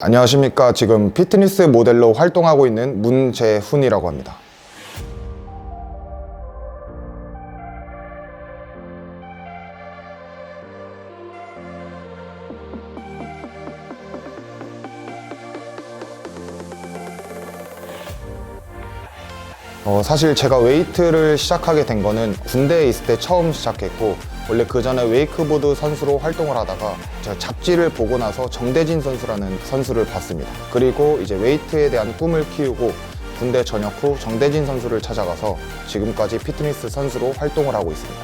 안녕하십니까. 지금 피트니스 모델로 활동하고 있는 문재훈이라고 합니다. 어, 사실 제가 웨이트를 시작하게 된 거는 군대에 있을 때 처음 시작했고 원래 그 전에 웨이크보드 선수로 활동을 하다가 제가 잡지를 보고 나서 정대진 선수라는 선수를 봤습니다. 그리고 이제 웨이트에 대한 꿈을 키우고 군대 전역 후 정대진 선수를 찾아가서 지금까지 피트니스 선수로 활동을 하고 있습니다.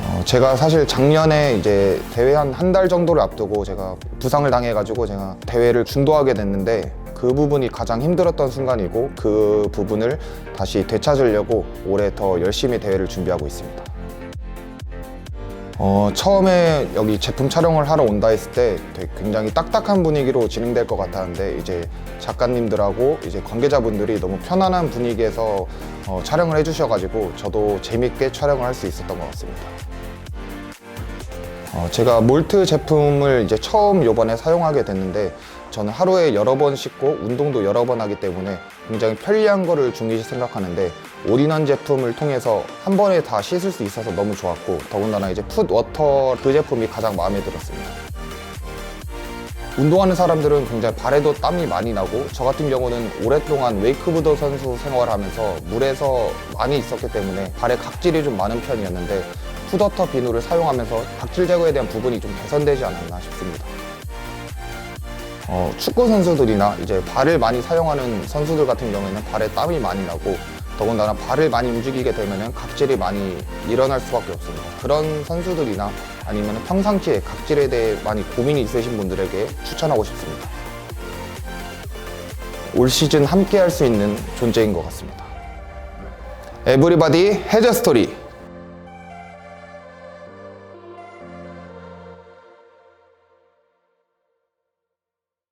어, 제가 사실 작년에 이제 대회 한 한 달 정도를 앞두고 제가 부상을 당해가지고 제가 대회를 중도하게 됐는데 그 부분이 가장 힘들었던 순간이고 그 부분을 다시 되찾으려고 올해 더 열심히 대회를 준비하고 있습니다. 어, 처음에 여기 제품 촬영을 하러 온다 했을 때 되게 굉장히 딱딱한 분위기로 진행될 것 같았는데 이제 작가님들하고 이제 관계자분들이 너무 편안한 분위기에서 어, 촬영을 해주셔가지고 저도 재밌게 촬영을 할 수 있었던 것 같습니다. 어, 제가 몰트 제품을 이제 처음 요번에 사용하게 됐는데 저는 하루에 여러 번 씻고 운동도 여러 번 하기 때문에 굉장히 편리한 거를 중요시 생각하는데 올인원 제품을 통해서 한 번에 다 씻을 수 있어서 너무 좋았고 더군다나 이제 풋워터 그 제품이 가장 마음에 들었습니다. 운동하는 사람들은 굉장히 발에도 땀이 많이 나고 저 같은 경우는 오랫동안 웨이크보드 선수 생활하면서 물에서 많이 있었기 때문에 발에 각질이 좀 많은 편이었는데 푸더터 비누를 사용하면서 각질 제거에 대한 부분이 좀 개선되지 않았나 싶습니다. 어, 축구 선수들이나 이제 발을 많이 사용하는 선수들 같은 경우에는 발에 땀이 많이 나고 더군다나 발을 많이 움직이게 되면 각질이 많이 일어날 수밖에 없습니다. 그런 선수들이나 아니면 평상시에 각질에 대해 많이 고민이 있으신 분들에게 추천하고 싶습니다. 올 시즌 함께 할 수 있는 존재인 것 같습니다. 에브리바디 해저 스토리